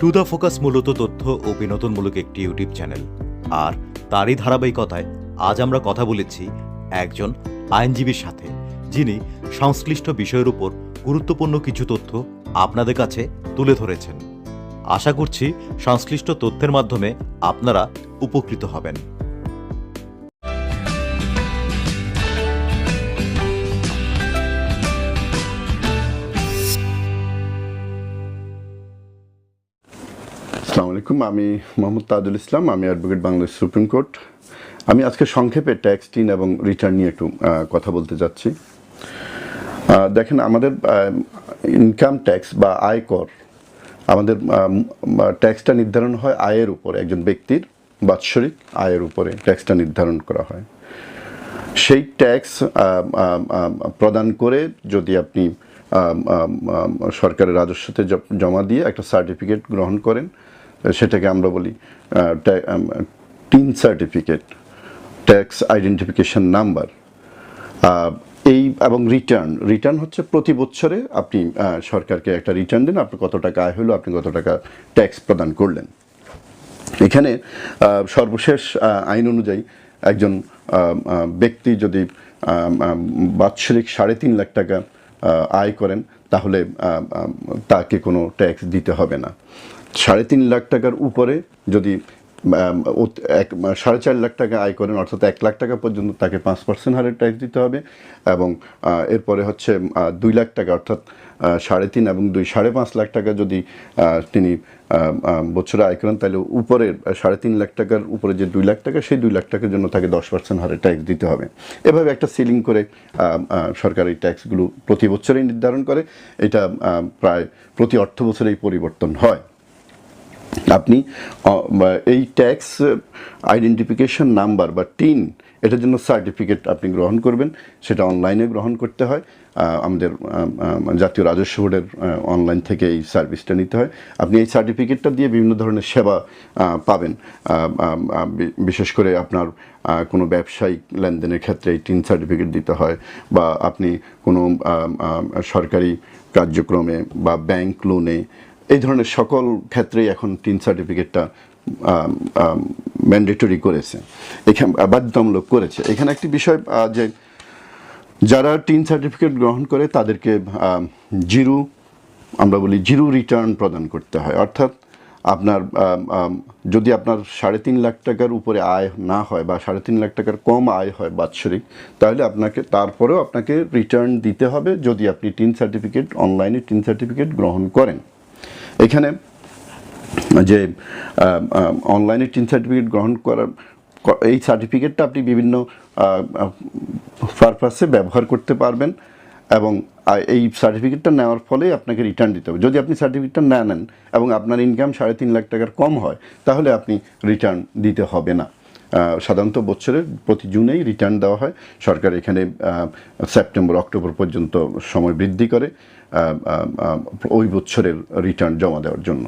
To the focus মূলত তথ্য ও বিনোদনমূলক একটি ইউটিউব চ্যানেল। আর তারই ধারাবাহিকতায় আজ আমরা কথা বলেছি একজন আইনজীবীর সাথে, যিনি সংশ্লিষ্ট বিষয়ের উপর গুরুত্বপূর্ণ কিছু তথ্য আপনাদের কাছে তুলে ধরেছেন। আশা করছি সংশ্লিষ্ট তথ্যের মাধ্যমে আপনারা উপকৃত হবেন। আসসালামু আলাইকুম। আমি মোহাম্মদ তাজুল ইসলাম, আমি অ্যাডভোকেট বাংলাদেশ সুপ্রিম কোর্ট আমি আজকে সংক্ষেপে ট্যাক্স টিন এবং রিটার্ন নিয়ে একটু কথা বলতে যাচ্ছি। দেখেন, আমাদের ইনকাম ট্যাক্স বা আয়কর আমাদের ট্যাক্সটা নির্ধারণ হয় আয়ের উপরে, একজন ব্যক্তির বাৎসরিক আয়ের উপরে ট্যাক্সটা নির্ধারণ করা হয়। সেই ট্যাক্স প্রদান করে যদি আপনি সরকারের রাজস্বতে জমা দিয়ে একটা সার্টিফিকেট গ্রহণ করেন সেটাকে আমরা বলি TIN certificate, tax identification number এই এবং রিটার্ন। রিটার্ন হচ্ছে প্রতি বছরে আপনি সরকারকে একটা রিটার্ন দিন, আপনি কত টাকা আয় হলো, আপনি কত টাকা ট্যাক্স প্রদান করলেন। এখানে সর্বশেষ আইন অনুযায়ী একজন ব্যক্তি যদি বাৎসরিক সাড়ে তিন লাখ টাকা আয় করেন তাহলে তাকে কোনো ট্যাক্স দিতে হবে না। সাড়ে তিন লাখ টাকার উপরে যদি এক সাড়ে চার লাখ টাকা আয় করেন, অর্থাৎ এক লাখ টাকা পর্যন্ত তাকে পাঁচ পার্সেন্ট হারে ট্যাক্স দিতে হবে এবং এরপরে হচ্ছে দুই লাখ টাকা, অর্থাৎ সাড়ে তিন এবং দুই, সাড়ে পাঁচ লাখ টাকা যদি তিনি বছরে আয় করেন, তাহলে উপরের সাড়ে তিন লাখ টাকার উপরে যে দুই লাখ টাকা, সেই দুই লাখ টাকার জন্য তাকে দশ পার্সেন্ট হারে ট্যাক্স দিতে হবে। এভাবে একটা সিলিং করে সরকার এই ট্যাক্সগুলো প্রতি বছরেই নির্ধারণ করে। এটা প্রায় প্রতি অর্থ বছরেই পরিবর্তন হয়। আপনি এই ট্যাক্স আইডেন্টিফিকেশন নাম্বার বা টিন এটার জন্য সার্টিফিকেট আপনি গ্রহণ করবেন, সেটা অনলাইনে গ্রহণ করতে হয়। আমাদের জাতীয় রাজস্ব বোর্ডের অনলাইন থেকে এই সার্ভিসটা নিতে হয়। আপনি এই সার্টিফিকেটটা দিয়ে বিভিন্ন ধরনের সেবা পাবেন। বিশেষ করে আপনার কোনো ব্যবসায়িক লেনদেনের ক্ষেত্রে এই টিন সার্টিফিকেট দিতে হয়, বা আপনি কোনো সরকারি কার্যক্রমে বা ব্যাংক লোনে এই ধরনের সকল ক্ষেত্রেই এখন টিন সার্টিফিকেটটা ম্যান্ডেটরি করেছে। এখানে বাধ্যতামূলক করেছে। এখানে একটি বিষয় যে যারা টিন সার্টিফিকেট গ্রহণ করে, তাদেরকে জিরো, আমরা বলি জিরো রিটার্ন প্রদান করতে হয়। অর্থাৎ আপনার যদি আপনার সাড়ে তিন লাখ টাকার উপরে আয় না হয় বা সাড়ে তিন লাখ টাকার কম আয় হয় বাৎসরিক, তাহলে আপনাকে, তারপরেও আপনাকে রিটার্ন দিতে হবে যদি আপনি টিন সার্টিফিকেট অনলাইনে টিন সার্টিফিকেট গ্রহণ করেন। এখানে যে অনলাইনে টিন সার্টিফিকেট গ্রহণ করার এই সার্টিফিকেটটা আপনি বিভিন্ন পারপাসে ব্যবহার করতে পারবেন এবং এই সার্টিফিকেটটা নেওয়ার ফলে আপনাকে রিটার্ন দিতে হবে। যদি আপনি সার্টিফিকেটটা না নেন এবং আপনার ইনকাম সাড়ে তিন লাখ টাকার কম হয়, তাহলে আপনি রিটার্ন দিতে হবে না। সাধারণত বছরের প্রতি জুনেই রিটার্ন দেওয়া হয়। সরকার এখানে সেপ্টেম্বর অক্টোবর পর্যন্ত সময় বৃদ্ধি করে ওই বছরের রিটার্ন জমা দেওয়ার জন্য।